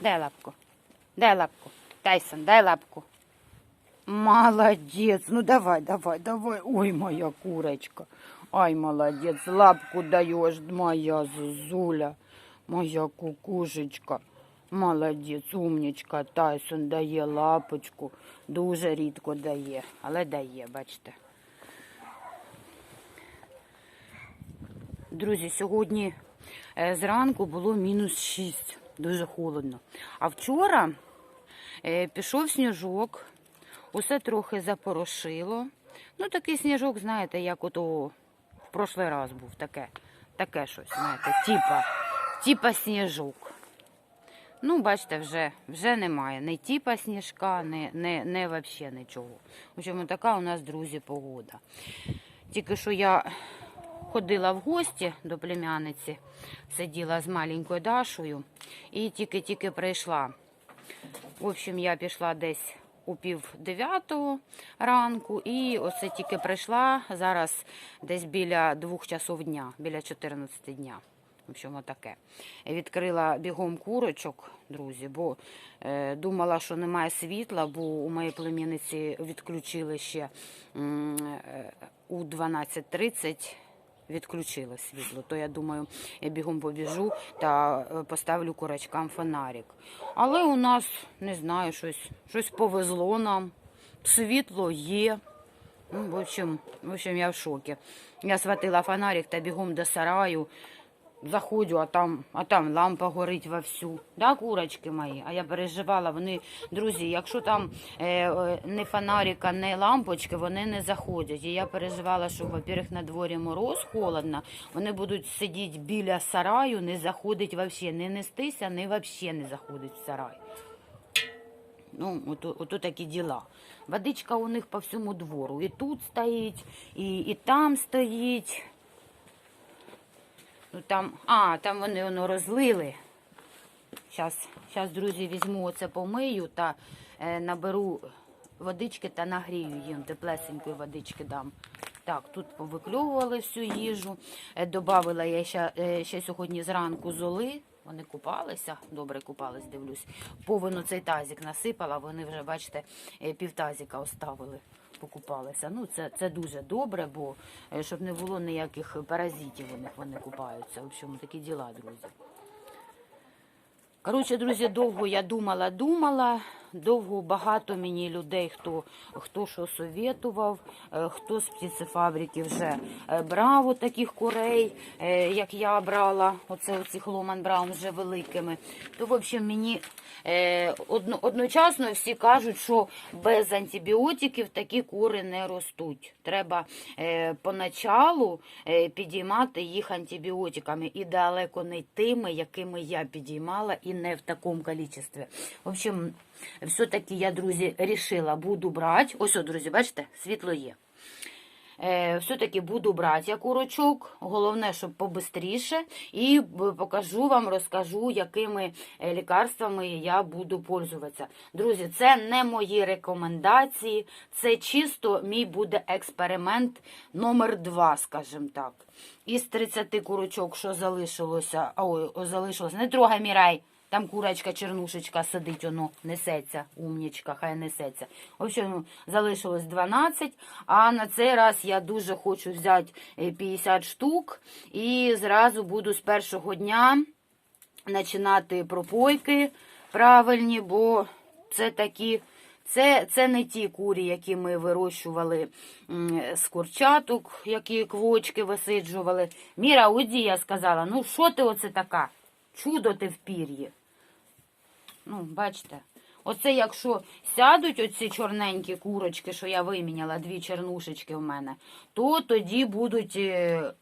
Дай лапку. Дай лапку. Тайсон, дай лапку. Молодец. Ну давай, давай, давай. Ой, моя курочка. Ай, молодец. Лапку даешь, моя зузуля. Моя кукушечка. Молодець, умнічка. Тайсон дає лапочку. Дуже рідко дає, але дає, бачите. Друзі, сьогодні е, зранку було мінус 6, дуже холодно. А вчора е, пішов сніжок, усе трохи запорошило. Ну, такий сніжок, знаєте, як ото в прошлий раз був, таке, таке щось, знаєте, типа, типа сніжок. Ну, бачите, вже, вже немає. Ні типа сніжка, ні, ні, ні взагалі нічого. В общем, така у нас, друзі, погода. Тільки що я ходила в гості до племянниці, сиділа з маленькою Дашою і тільки-тільки прийшла. В общем, я пішла десь у пів дев'ятого ранку, і оце тільки прийшла зараз десь біля двох часов дня, біля 14 дня. В общем, отаке. Відкрила бігом курочок, друзі, бо е, думала, що немає світла, бо у моєї племінниці відключили ще е, у 12.30 відключили світло. То я думаю, я бігом побіжу та е, поставлю курачкам фонарик. Але у нас не знаю, щось, щось повезло нам. Світло є. Ну, в общем, в общем, я в шокі. Я схватила фонарик та бігом до сараю. Заходжу, а там, а там лампа горить вовсю. Да, курочки мої? А я переживала, вони, друзі, якщо там е, е, не фонарика, не лампочки, вони не заходять. І я переживала, що, во-первых, на дворі мороз холодно, вони будуть сидіти біля сараю, не заходить взагалі, не нестися, не взагалі не заходить в сарай. Ну, ото, ото такі діла. Водичка у них по всьому двору. І тут стоїть, і, і там стоїть. Ну там, а, там вони воно розлили. Зараз, зараз, друзі, візьму оце помию та е, наберу водички та нагрію їм, теплесенької водички дам. Так, тут повикльовували всю їжу. Е, добавила я ще, е, ще сьогодні зранку золи. Вони купалися, добре купались, дивлюсь. Повину цей тазик насипала, вони вже, бачите, е, півтазика оставили, покупалися. Ну, це, це дуже добре, бо е, щоб не було ніяких паразитів у них вони купаються. В общем, такі діла, друзі. Коротше, друзі, довго я думала, думала. Довго багато мені людей, хто, хто що совєтував, е, хто з птицефабрики вже е, брав от таких курей, е, як я брала, оце оцих Ломан Браун вже великими. То, в общем, мені одно, одночасно всі кажуть, що без антибіотиків такі кури не ростуть. Треба поначалу підіймати їх антибіотиками і далеко не тими, якими я підіймала, і не в такому кількості. В общем, все-таки я, друзі, рішила, буду брати. Ось, о, друзі, бачите, світло є. Е, все-таки буду брати я курочок. Головне, щоб побистріше. І покажу вам, розкажу, якими е, лікарствами я буду пользуватися. Друзі, це не мої рекомендації, це чисто мій буде експеримент номер два, скажімо так. Із 30 курочок, що залишилося, ой, залишилося, не трогай мірай. Там курочка, чернушечка сидить, воно несеться, умнічка, хай несеться. В общем, залишилось 12, а на цей раз я дуже хочу взяти е, 50 штук і зразу буду з першого дня починати пропойки правильні, бо це такі. Це, це не ті курі, які ми вирощували з курчаток, які квочки висиджували. Міра, уйди, я сказала, ну що ти оце така? Чудо ти в пір'ї. Ну, бачите. Оце якщо сядуть оці чорненькі курочки, що я виміняла, дві чернушечки в мене, то тоді будуть е,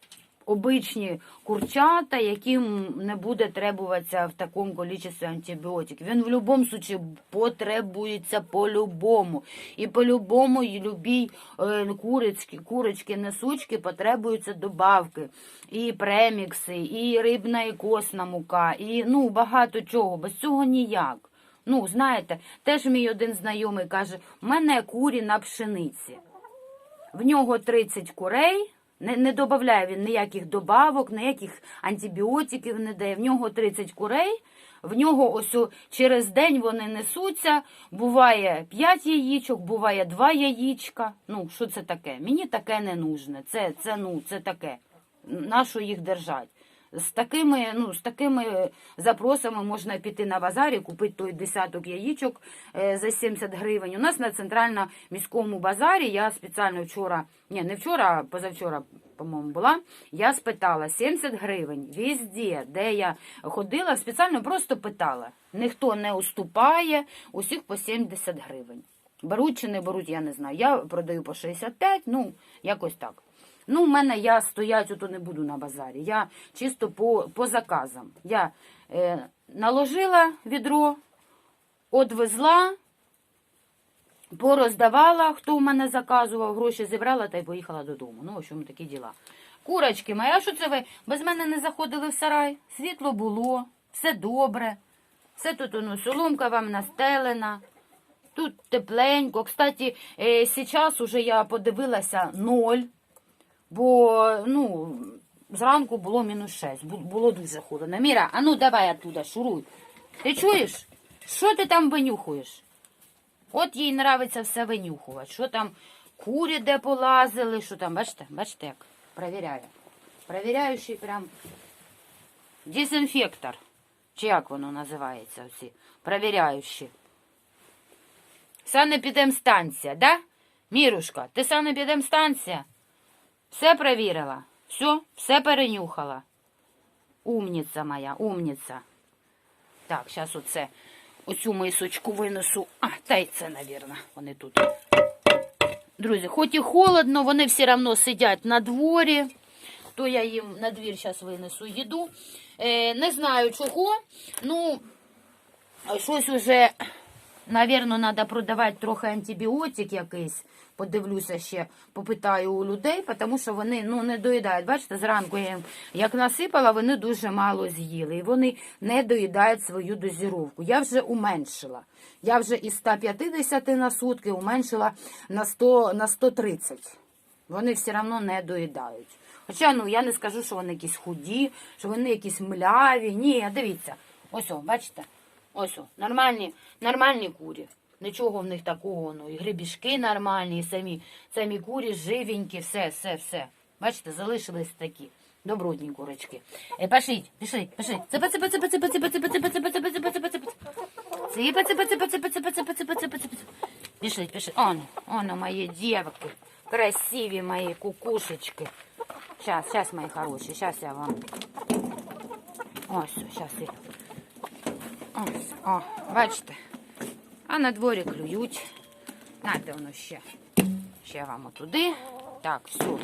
обичні курчата, яким не буде требуватися в такому кількості антибіотиків. Він в будь-якому випадку потребується по-любому. І по-любому і любій е, курочки, курочки, несучки потребуються добавки. І премікси, і рибна і косна мука, і ну, багато чого. Без цього ніяк. Ну, знаєте, теж мій один знайомий каже, у мене курі на пшениці. В нього 30 курей, Не, не додає він ніяких добавок, ніяких антибіотиків не дає. В нього 30 курей, в нього ось через день вони несуться. Буває 5 яєчок, буває 2 яєчка. Ну, що це таке? Мені таке не нужне. Це, це, ну, це таке. Нащо їх держать? З такими, ну, з такими запросами можна піти на базарі, купити той десяток яєчок е, за 70 гривень. У нас на центральному міському базарі я спеціально вчора, ні, не вчора, а позавчора, по-моєму, була. Я спитала 70 гривень везде, де я ходила, спеціально просто питала. Ніхто не уступає, усіх по 70 гривень. Беруть чи не беруть, я не знаю. Я продаю по 65, ну, якось так. Ну, у мене я стоять, ото не буду на базарі. Я чисто по, по заказам. Я е, наложила відро, одвезла, пороздавала, хто у мене заказував, гроші зібрала та й поїхала додому. Ну, в общем, такі діла. Курочки мої, а що це ви без мене не заходили в сарай? Світло було, все добре. Все тут ну, соломка вам настелена. Тут тепленько. Кстати, е, зараз уже я подивилася ноль. Бо, ну, зранку було мінус 6, було дуже холодно. Міра, а ну давай оттуда, шуруй. Ти чуєш? Що ти там винюхуєш? От їй нравиться все винюхувати. Що там курі де полазили, що там, бачите, бачите, як перевіряє. Перевіряючий прям дезінфектор. Чи як воно називається оці? Перевіряючі. Санепідемстанція, да? Мірушка, ти санепідемстанція? Все перевірила. Все, все перенюхала. Умниця моя, умниця. Так, зараз оце, оцю мисочку винесу. А, та й це, навірно, вони тут. Друзі, хоч і холодно, вони все одно сидять на дворі. То я їм на двір зараз винесу їду. Е, не знаю чого. Ну, щось уже, навірно, треба продавати трохи антибіотик якийсь. Подивлюся ще, попитаю у людей, тому що вони ну, не доїдають. Бачите, зранку я їм як насипала, вони дуже мало з'їли. І вони не доїдають свою дозіровку. Я вже уменшила. Я вже із 150 на сутки уменшила на, 100, на 130. Вони все одно не доїдають. Хоча ну я не скажу, що вони якісь худі, що вони якісь мляві. Ні, дивіться. Ось, бачите? Ось, о, нормальні, нормальні курі. Нічого в них такого, ну, і грибішки нормальні, і самі, самі курі живенькі, все, все, все. Бачите, залишились такі. Добротні курочки. Е, пошіть, пішли, пішли. Ципа, ципа, ципа, ципа, ципа, ципа, ципа, ципа, ципа, ципа, ципа, ципа. Ципа, ципа, ципа, ципа, ципа, ципа, ципа, ципа, ципа. Пішли, пішли. Он, он, мої дівки. Красиві мої кукушечки. Сейчас, сейчас, мої хороші, сейчас я вам. Ось, сейчас я. Ось, о, бачите. А на дворі клюють. Знаєте, воно ще. Ще вам отуди. Так, все.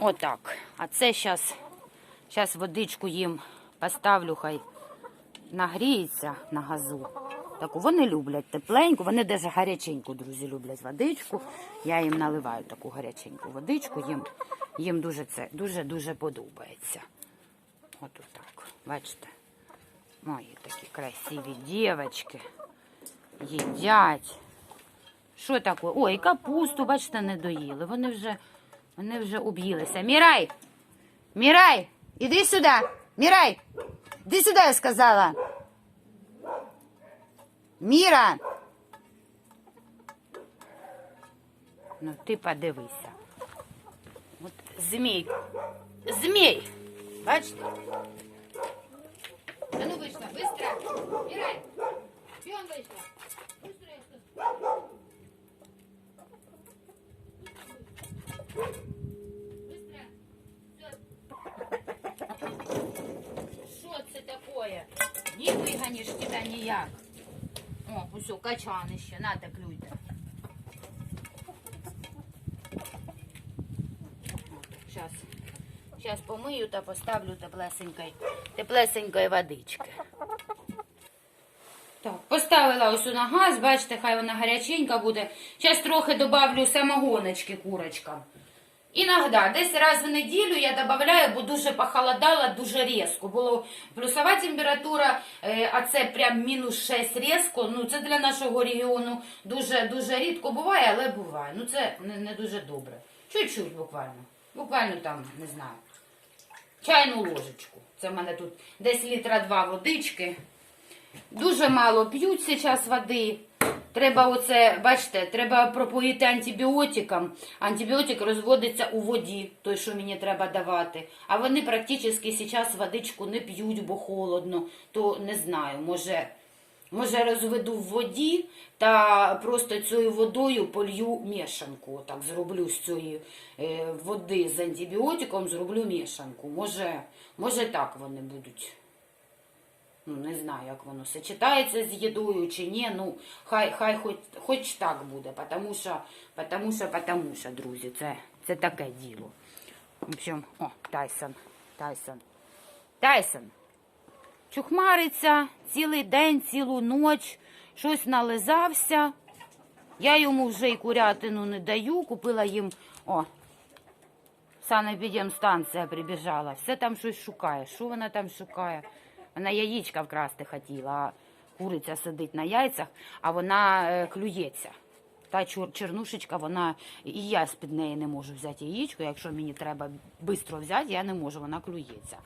Отак. А це зараз, зараз водичку їм поставлю, хай нагріється на газу. Таку вони люблять тепленьку, вони навіть гаряченьку, друзі, люблять водичку. Я їм наливаю таку гаряченьку водичку, їм, їм дуже це дуже-дуже подобається. От так, бачите. Мої такі красиві дівчатки їдять. Що таке? Ой, капусту, бачите, не доїли. Вони вже, вони вже об'їлися. Мірай! Мірай! Іди сюди! Мірай! Іди сюди, я сказала. Міра! Ну, ти подивися. От змій. Змій! Бачите? А ну вышла, быстро. Убирай. Пион вышла. Быстро это. Быстро. Все. Что це такое? Не выгонишь тебя нияк. О, усю, качан еще. На так. Зараз помию та поставлю теплесенької, теплесенької водички. Так, поставила ось на газ, бачите, хай вона гаряченька буде. Зараз трохи добавлю самогоночки курочкам. Іногда, десь раз в неділю я додаю, бо дуже похолодало, дуже різко. Було плюсова температура, е, а це прям мінус 6 різко. Ну, це для нашого регіону дуже, дуже рідко буває, але буває. Ну, це не, не дуже добре. Чуть-чуть буквально. Буквально там, не знаю, чайну ложечку. Це в мене тут десь літра два водички. Дуже мало п'ють зараз води. Треба оце, бачите, треба пропоїти антибіотиком. Антибіотик розводиться у воді, той, що мені треба давати. А вони практично зараз водичку не п'ють, бо холодно. То не знаю, може, може розведу в воді та просто цією водою полью мішанку. Так зроблю з цієї е, води з антибіотиком, зроблю мішанку. Може, може так вони будуть. Ну, не знаю, як воно сочетається з їдою чи ні. Ну, хай, хай хоч, хоч так буде, потому що, потому що, потому що, друзі, це, це таке діло. В общем, о, Тайсон, Тайсон, Тайсон. Чухмариться цілий день, цілу ніч, щось нализався. Я йому вже й курятину не даю, купила їм, о, санепідемстанція прибіжала, все там щось шукає. Що вона там шукає? Вона яєчка вкрасти хотіла, а куриця сидить на яйцях, а вона е, клюється. Та чернушечка, вона і я з-під неї не можу взяти яєчко. Якщо мені треба швидко взяти, я не можу, вона клюється.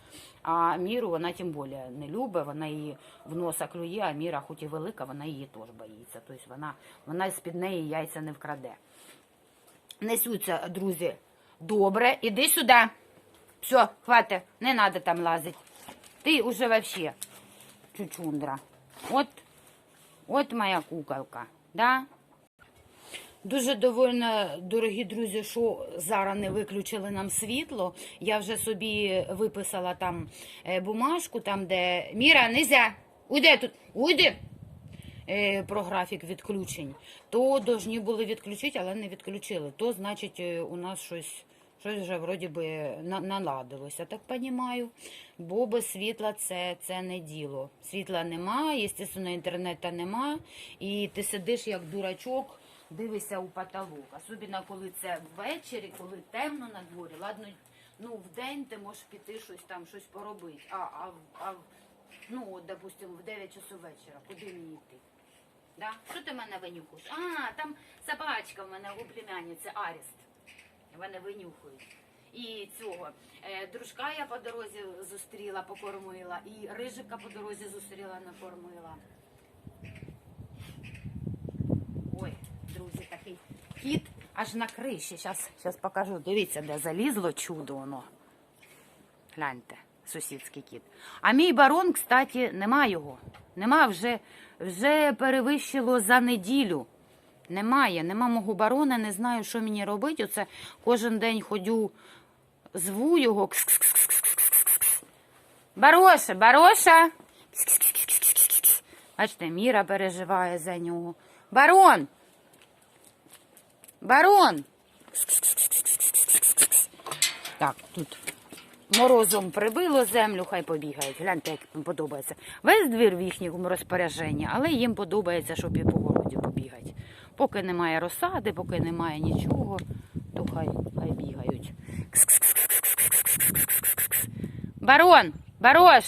А міру вона тим більше не любить, вона її в носа клює, а міра, хоч і велика, вона її теж боїться. Тобто вона, вона з-під неї яйця не вкраде. Несуться, друзі, добре, іди сюди. Все, хватить, не треба там лазити. Ти уже вообще чучундра. От, от моя куколка, да? Дуже довольна, дорогі друзі, що зараз не виключили нам світло. Я вже собі виписала там е, бумажку, там де Міра, нельзя, уйди тут, уйди. Е, Про графік відключень. То повинні були відключити, але не відключили. То значить е, у нас щось, щось вже вроді би наладилося, так розумію. Бо без світла це, це не діло. Світла нема, звісно, інтернету нема. І ти сидиш як дурачок, дивишся у потолок. Особливо, коли це ввечері, коли темно на дворі. Ладно, ну в день ти можеш піти щось там, щось поробити. А, а, в- а ну, от, допустимо, в 9 часу вечора, куди мені йти? Да? Що ти мене винюхаєш? А, там собачка в мене у племянниці Арест. Вони винюхають. І цього е, дружка я по дорозі зустріла, покормила, і рижика по дорозі зустріла, накормила. Ой, друзі, такий аж на криші. Зараз, зараз покажу. Дивіться, де залізло чудо воно. Гляньте, сусідський кіт. А мій барон, кстати, нема його. Нема вже, вже перевищило за неділю. Немає, нема мого барона, не знаю, що мені робити. Оце кожен день ходю, зву його. Кс-кс-кс-кс-кс-кс-кс. Бароша, бароша. Кс-кс-кс-кс-кс-кс. Бачите, Міра переживає за нього. Барон! Барон! Так, тут морозом прибило землю, хай побігають. Гляньте, як їм подобається. Весь двір в їхньому розпорядженні, але їм подобається, щоб і по городі побігати. Поки немає розсади, поки немає нічого, то хай хай бігають. Барон! Барош!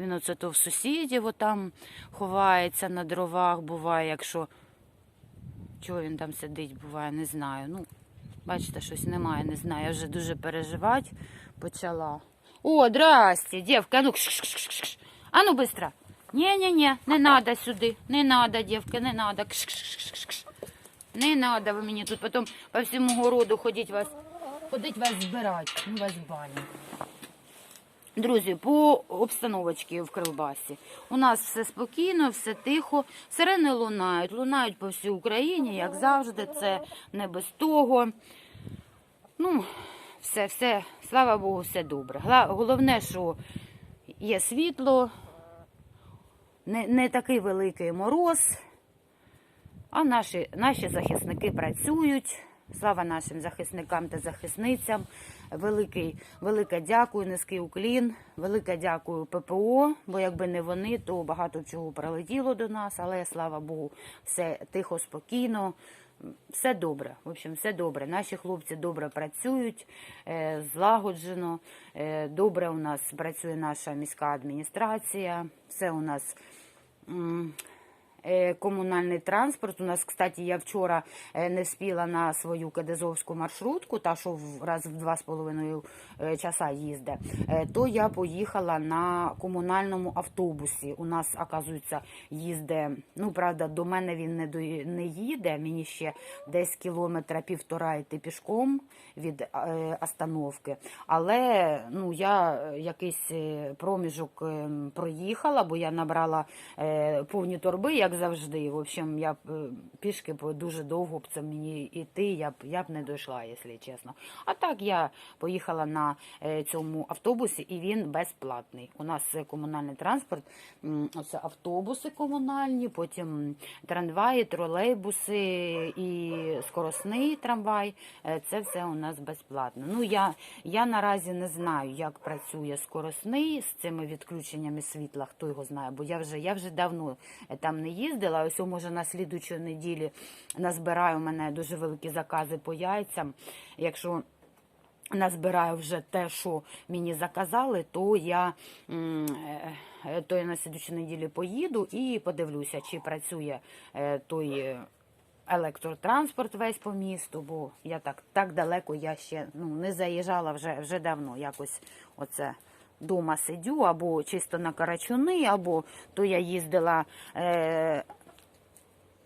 Він оце то в сусідів там ховається на дровах, буває, якщо чого він там сидить, буває, не знаю. Ну, бачите, щось немає, не знаю. Я вже дуже переживати почала. О, здрасте, дівка, ну кш-кш-кш-кш. А ну быстро. Ні-ні-ні, не надо сюди. Не надо, дівка, не надо. Кш-кш-кш-кш. Не надо ви мені тут потім по всьому городу ходіть вас, ходить вас збирати. Ну вас баню. Друзі, по обстановочці в Кривбасі. У нас все спокійно, все тихо. Сирени лунають, лунають по всій Україні, як завжди. Це не без того. Ну, все, все, слава Богу, все добре. Головне, що є світло, не, не такий великий мороз, а наші, наші захисники працюють. Слава нашим захисникам та захисницям. Великий, велике дякую, низький уклін. Велике дякую ППО, бо якби не вони, то багато чого прилетіло до нас, але слава Богу, все тихо, спокійно. Все добре. В общем, все добре. Наші хлопці добре працюють, е, злагоджено. Е, Добре у нас працює наша міська адміністрація. Все у нас комунальний транспорт. У нас, кстати, я вчора е, не вспіла на свою кедезовську маршрутку, та що раз в два з половиною е, часа їзде, е, то я поїхала на комунальному автобусі. У нас, оказується, їзде, ну, правда, до мене він не, до, не їде, мені ще десь кілометра півтора йти пішком від е, остановки. Але ну, я е, якийсь е, проміжок е, проїхала, бо я набрала е, повні торби, як завжди. В общем, я е, пішки дуже довго б це мені йти, я б, я б не дійшла, якщо чесно. А так я поїхала на е, цьому автобусі, і він безплатний. У нас е, комунальний транспорт, м, оце автобуси комунальні, потім трамваї, тролейбуси і скоросний трамвай. Це все у нас безплатно. Ну я, я наразі не знаю, як працює скоросний з цими відключеннями світла. Хто його знає, бо я вже я вже давно там не їздила. Ось може на слідучої неділі назбираю у мене дуже великі закази по яйцям. Якщо назбираю вже те, що мені заказали, то я, е, е, то я на слідчій неділі поїду і подивлюся, чи працює е, той електротранспорт весь по місту, бо я так, так далеко я ще ну, не заїжджала вже, вже давно. Якось оце дома сидю, або чисто на Карачуни, або то я їздила. Е,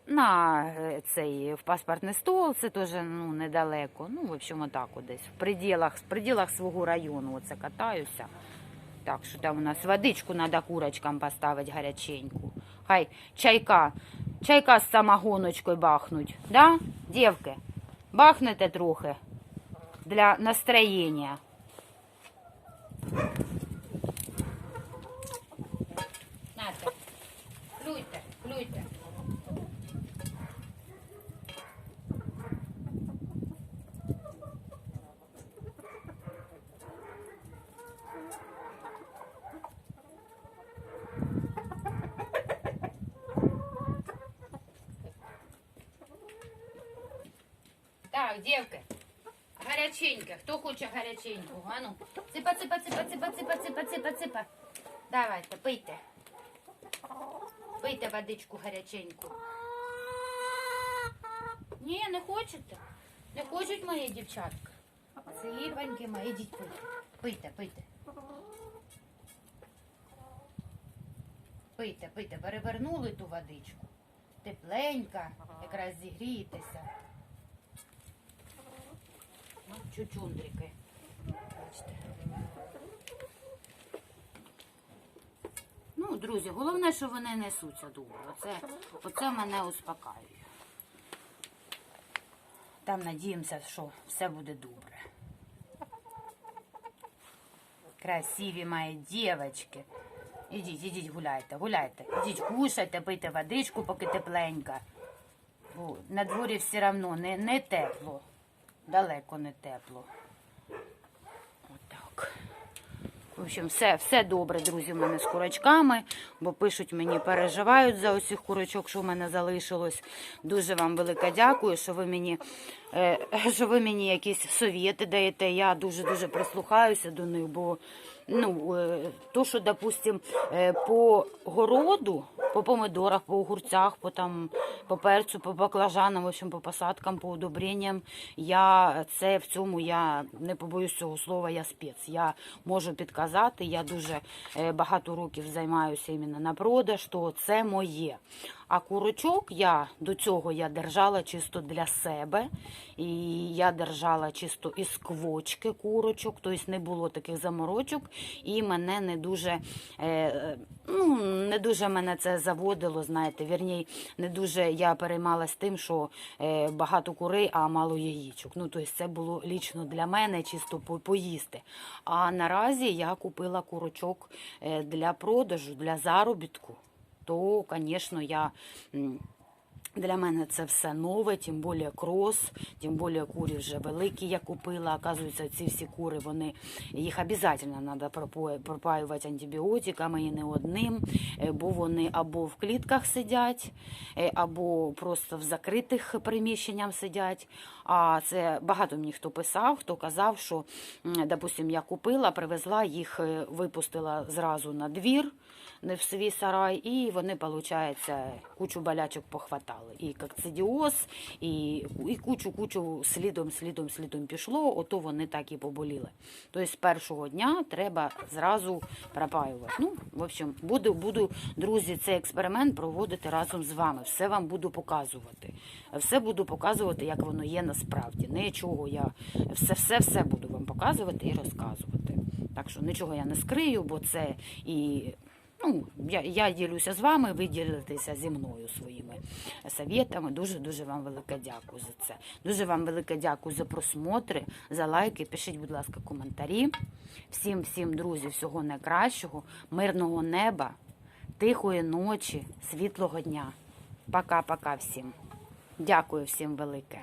на е, цей в паспортний стол, це теж ну, недалеко. Ну, в общем, отак от десь. В пределах, в пределах свого району оце катаюся. Так, що там у нас водичку треба курочкам поставити гаряченьку. Хай чайка, чайка з самогоночкою бахнуть. Да, дівки? Бахнете трохи для настроєння. Так, дівки. Гаряченьке. Хто хоче гаряченьку? А ну. Ципа, ципа, ципа, ципа, ципа, ципа, ципа, ципа. Давайте, пийте. Пийте водичку гаряченьку. Ні, не хочете? Не хочуть мої дівчатка. Сивеньки мої, ідіть пийте. Пийте, пийте. Пийте, пийте, перевернули ту водичку. Тепленька, якраз зігрієтеся. Чучундрики. Бачите. Ну, друзі, головне, що вони несуться добре. Оце, оце мене успокаює. Там надіємося, що все буде добре. Красиві мої дівчатки. Ідіть, ідіть, гуляйте, гуляйте. Ідіть, кушайте, пийте водичку, поки тепленька. На дворі все одно не, не тепло. Далеко не тепло. Отак. В общем, все, все добре, друзі, в мене з курочками, бо пишуть мені, переживають за усіх курочок, що в мене залишилось. Дуже вам велике дякую, що ви мені, е, що ви мені якісь совєти даєте. Я дуже-дуже прислухаюся до них, бо ну, е, то, що, допустим, е, по городу, по помидорах, по огурцях, по, там, по перцю, по баклажанам, в общем, по посадкам, по удобренням, я це в цьому я не побоюсь цього слова, я спец. Я можу підказати, я дуже е, багато років займаюся іменно на продаж, то це моє. А курочок я до цього я держала чисто для себе. І я держала чисто із квочки курочок, тобто не було таких заморочок, і мене не дуже, е, ну, не дуже мене це заводило, знаєте, вірній, не дуже я переймалась тим, що е, багато курей, а мало яєчок. Ну, тобто це було лічно для мене чисто по- поїсти. А наразі я купила курочок е, для продажу, для заробітку то, звісно, я. Для мене це все нове, тим більше крос, тим більше курі вже великі я купила. Оказується, ці всі кури, вони їх обов'язково треба пропаювати антибіотиками і не одним, е, бо вони або в клітках сидять, е, або просто в закритих приміщеннях сидять. А це багато мені хто писав, хто казав, що, допустим, я купила, привезла їх, е, випустила зразу на двір не в свій сарай, і вони, виходить, кучу болячок похватали. І кокцидіоз, і, і кучу-кучу слідом, слідом, слідом пішло, ото вони так і поболіли. Тобто з першого дня треба зразу пропаювати. Ну, в общем, буду, буду, друзі, цей експеримент проводити разом з вами. Все вам буду показувати. Все буду показувати, як воно є насправді. Нічого я все, все, все буду вам показувати і розказувати. Так що нічого я не скрию, бо це і. Ну, я, я ділюся з вами, ви ділитеся зі мною своїми совєтами. Дуже дуже вам велике дякую за це. Дуже вам велике дякую за просмотри, за лайки. Пишіть, будь ласка, коментарі. Всім, всім, друзі, всього найкращого, мирного неба, тихої ночі, світлого дня. Пока-пока всім. Дякую всім велике.